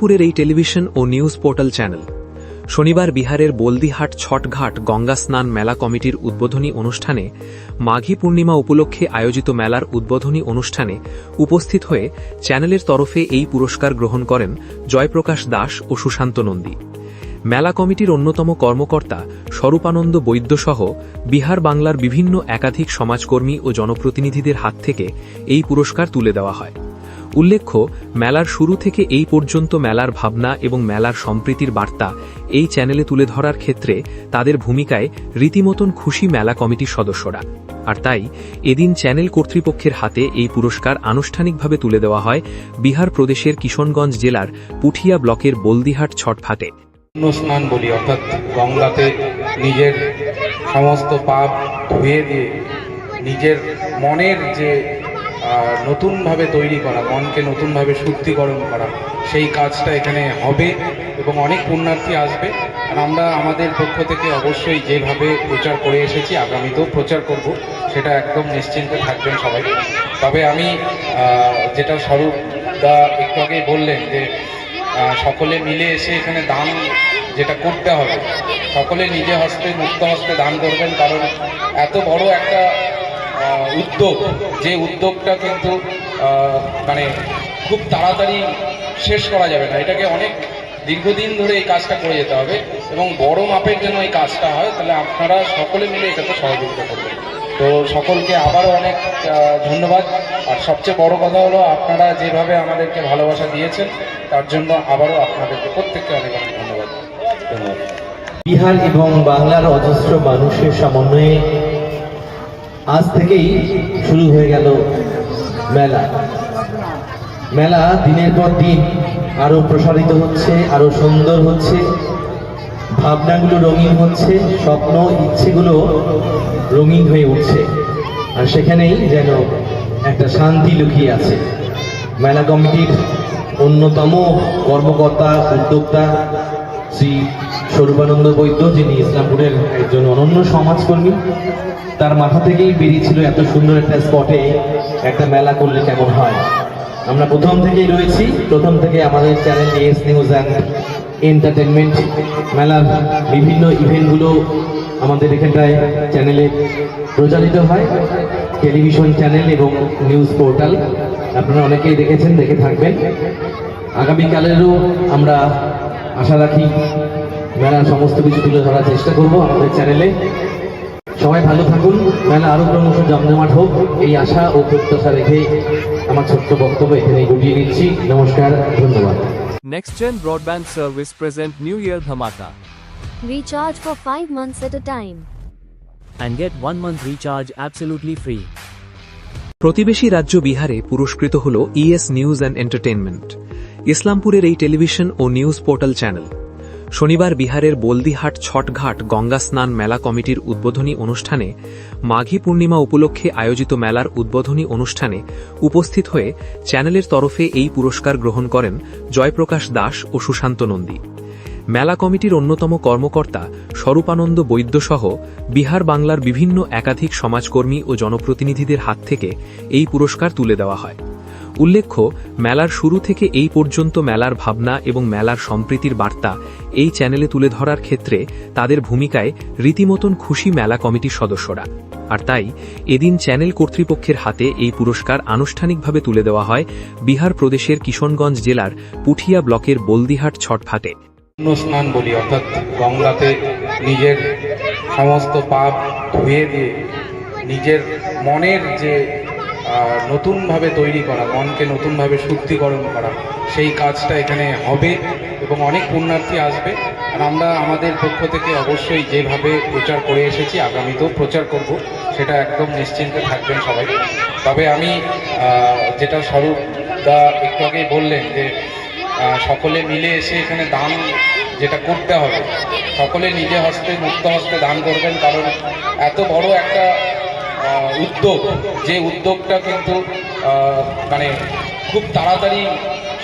ইসলামপুরের এই টেলিভিশন ও news portal channel. শনিবার বিহারের বলদিহাট ছটঘাট গঙ্গা স্নান মেলা কমিটির উদ্বোধনী অনুষ্ঠানে মাঘী পূর্ণিমা উপলক্ষে আয়োজিত মেলার উদ্বোধনী অনুষ্ঠানে উপস্থিত হয়ে চ্যানেলের তরফে এই পুরস্কার গ্রহণ করেন জয়প্রকাশ দাস ও সুশান্ত নন্দী। মেলা কমিটির অন্যতম কর্মকর্তা স্বরূপানন্দ বৈদ্যসহ বিহার বাংলার বিভিন্ন একাধিক সমাজকর্মী ও জনপ্রতিনিধিদের হাত থেকে এই পুরস্কার তুলে দেওয়া হয়। উল্লেখ্য, মেলার শুরু থেকে এই পর্যন্ত মেলার ভাবনা এবং মেলার সম্প্রীতির বার্তা এই চ্যানেলে তুলে ধরার ক্ষেত্রে তাদের ভূমিকায় রীতিমতন খুশি মেলা কমিটির সদস্যরা। আর তাই, এদিন চ্যানেল কর্তৃপক্ষের হাতে এই পুরস্কার আনুষ্ঠানিকভাবে তুলে দেওয়া হয় বিহার প্রদেশের কিশনগঞ্জ জেলার পুঠিয়া ব্লকের বলদিহাট ছটফাটে। স্নান বলি, অর্থাৎ গঙ্গাতে নিজের সমস্ত পাপ ধুয়ে দিয়ে নিজের মনের যে নতুনভাবে তৈরি করা, মনকে নতুনভাবে শুদ্ধিকরণ করা, সেই কাজটা এখানে হবে এবং অনেক পুণ্যার্থী আসবে। আর আমরা আমাদের পক্ষ থেকে অবশ্যই যেভাবে প্রচার করে এসেছি, আগামীতেও প্রচার করব, সেটা একদম নিশ্চিন্তে থাকবেন সবাই। তবে আমি যেটা স্বরূপ দা একটু আগেই বললেন যে সকলে মিলে এসে এখানে দান যেটা করতে হবে, সকলে নিজে হস্তে, মুক্ত হস্তে দান করবেন, কারণ এত বড় একটা উদ্যোগ, যে উদ্যোগটা কিন্তু মানে খুব তাড়াতাড়ি শেষ করা যাবে না। এটাকে অনেক দীর্ঘদিন ধরে এই কাজটা করে যেতে হবে এবং বড় মাপের জন্য এই কাজটা হয়, তাহলে আপনারা সকলে মিলে এটাতে সহযোগিতা করবেন। তো সকলকে আবারও অনেক ধন্যবাদ। আর সবচেয়ে বড় কথা হলো, আপনারা যেভাবে আমাদেরকে ভালোবাসা দিয়েছেন, তার জন্য আবারও আপনাদেরকে প্রত্যেককে অনেক অনেক ধন্যবাদ। ধন্যবাদ। বিহার এবং বাংলার অজস্র মানুষের সমন্বয়ে আজ থেকেই শুরু হয়ে গেল মেলা। মেলা দিনের পর দিন আরও প্রসারিত হচ্ছে, আরও সুন্দর হচ্ছে, ভাবনাগুলো রঙিন হচ্ছে, স্বপ্ন, ইচ্ছেগুলো রঙিন হয়ে উঠছে। আর সেখানেই যেন একটা শান্তি লুকিয়ে আছে। মেলা কমিটির অন্যতম কর্মকর্তা, উদ্যোক্তা শ্রী স্বরূপানন্দ বৈদ্য, যিনি ইসলামপুরের একজন অনন্য সমাজকর্মী, তার মাথা থেকেই বেরিয়েছিল এত সুন্দর একটা স্পটে একটা মেলা করলে কেমন হয়। আমরা প্রথম থেকেই রয়েছি। প্রথম থেকে আমাদের channel S news and entertainment মেলার বিভিন্ন ইভেন্টগুলো আমাদের এখানটায় চ্যানেলে প্রচারিত হয়। টেলিভিশন চ্যানেল এবং নিউজ পোর্টাল আপনারা অনেকেই দেখেছেন, দেখে থাকবেন। আগামীকালেরও আমরা আশা রাখি মেলার সমস্ত কিছু তুলে ধরার চেষ্টা করব আমাদের চ্যানেলে। সবাই ভালো থাকুন। মেলা আরও ক্রমশ জমজমাট হোক। এই আশা ও প্রত্যাশা রেখে আমার ছোট্ট বক্তব্য এখানে গুটিয়ে নিচ্ছি নমস্কার ধন্যবাদ। Next Gen Broadband Service present New Year Dhamaka. Recharge for 5 months at a time. and get one month recharge absolutely free. প্রতিবেশী রাজ্য বিহারে পুরস্কৃত হল ইএস নিউজ অ্যান্ড এন্টারটেইনমেন্ট ইসলামপুরের এই টেলিভিশন ও নিউজ পোর্টাল চ্যানেল। শনিবার বিহারের বলদিহাট ছটঘাট গঙ্গা স্নান মেলা কমিটির উদ্বোধনী অনুষ্ঠানে মাঘী পূর্ণিমা উপলক্ষে আয়োজিত মেলার উদ্বোধনী অনুষ্ঠানে উপস্থিত হয়ে চ্যানেলের তরফে এই পুরস্কার গ্রহণ করেন জয়প্রকাশ দাস ও সুশান্ত নন্দী। মেলা কমিটির অন্যতম কর্মকর্তা স্বরূপানন্দ বৈদ্যসহ বিহার বাংলার বিভিন্ন একাধিক সমাজকর্মী ও জনপ্রতিনিধিদের হাত থেকে এই পুরস্কার তুলে দেওয়া হয়। উল্লেখ্য, মেলার শুরু থেকে এই পর্যন্ত মেলার ভাবনা এবং মেলার সম্প্রীতির বার্তা এই চ্যানেলে তুলে ধরার ক্ষেত্রে তাদের ভূমিকায় রীতিমতন খুশি মেলা কমিটির সদস্যরা। আর তাই, এদিন চ্যানেল কর্তৃপক্ষের হাতে এই পুরস্কার আনুষ্ঠানিকভাবে তুলে দেওয়া হয় বিহার প্রদেশের কিশনগঞ্জ জেলার পুঠিয়া ব্লকের বলদিহাট ছটফাটে। স্নান বলি, অর্থাৎ গঙ্গাতে নিজের সমস্ত পাপ ধুয়ে দিয়ে নিজের মনের যে নতুনভাবে তৈরি করা, মনকে নতুনভাবে শুদ্ধিকরণ করা, সেই কাজটা এখানে হবে এবং অনেক পুণ্যার্থী আসবে। আর আমরা আমাদের পক্ষ থেকে অবশ্যই যেভাবে প্রচার করে এসেছি, আগামীতেও প্রচার করব, সেটা একদম নিশ্চিন্তে থাকবেন সবাই। তবে আমি যেটা স্বরূপ দা একটু আগেই বললেন যে সকলে মিলে এসে এখানে দান যেটা করতে হবে, সকলে নিজে হস্তে, মুক্ত হস্তে দান করবেন, কারণ এত বড় একটা উদ্যোগ, যে উদ্যোগটা কিন্তু মানে খুব তাড়াতাড়ি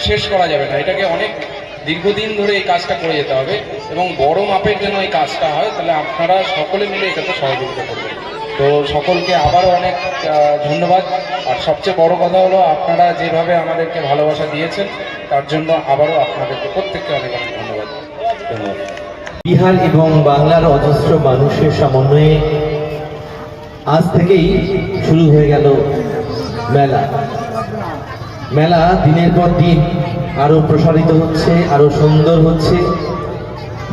শেষ করা যাবে না। এটাকে অনেক দীর্ঘদিন ধরে এই কাজটা করে যেতে হবে এবং বড় মাপের জন্য এই কাজটা হয়, তাহলে আপনারা সকলে মিলে এটাতে সহযোগিতা করবেন। তো তো সকলকে আবারও অনেক ধন্যবাদ। আর সবচেয়ে বড় কথা হলো, আপনারা যেভাবে আমাদেরকে ভালোবাসা দিয়েছেন, তার জন্য আবারও আপনাদেরকে প্রত্যেককে অনেক অনেক ধন্যবাদ। ধন্যবাদ। বিহার এবং বাংলার অজস্র মানুষের সমন্বয়ে আজ থেকেই শুরু হয়ে গেল মেলা। মেলা দিনের পর দিন আরও প্রসারিত হচ্ছে, আরও সুন্দর হচ্ছে।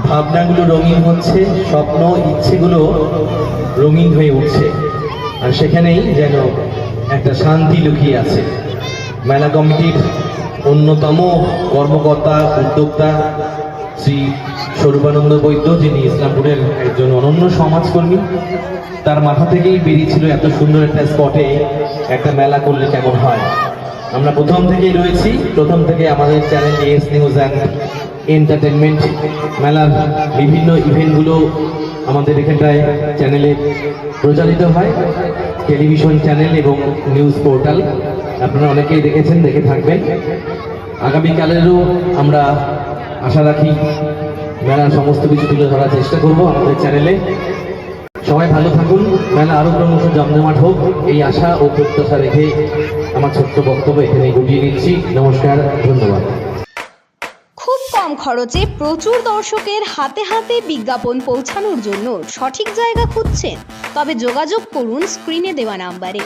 ভাবনাগুলো রঙিন হচ্ছে, স্বপ্ন, ইচ্ছেগুলো রঙিন হয়ে উঠছে। আর সেখানেই যেন একটা শান্তি লুকিয়ে আছে। মেলা কমিটির অন্যতম কর্মকর্তা, উদ্যোক্তা শ্রী স্বরূপানন্দ বৈদ্য, যিনি ইসলামপুরের একজন অনন্য সমাজকর্মী, তার মাথা থেকেই বেরিয়েছিল এত সুন্দর একটা স্পটে একটা মেলা করলে কেমন হয়। আমরা প্রথম থেকেই রয়েছি। প্রথম থেকে আমাদের channel S news and entertainment মেলার বিভিন্ন ইভেন্টগুলো আমাদের এখানটায় চ্যানেলে প্রচারিত হয়। টেলিভিশন চ্যানেল এবং নিউজ পোর্টাল আপনারা অনেকেই দেখেছেন, দেখে থাকবেন। আগামীকালেরও আমরা আশা রাখি মেলার সমস্ত কিছু তুলে ধরার চেষ্টা করব আমাদের চ্যানেলে সবাই ভালো থাকুন। মেলা আরও ক্রমশ জমজমাট হোক, এই আশা ও প্রত্যাশা রেখে আমার ছোট্ট বক্তব্য এখানে গুটিয়ে নিচ্ছি। নমস্কার, ধন্যবাদ। খুব কম খরচে প্রচুর দর্শকের হাতে হাতে বিজ্ঞাপন পৌঁছানোর জন্য সঠিক জায়গা খুঁজছেন। তবে যোগাযোগ করুন স্ক্রিনে দেওয়া নাম্বারে।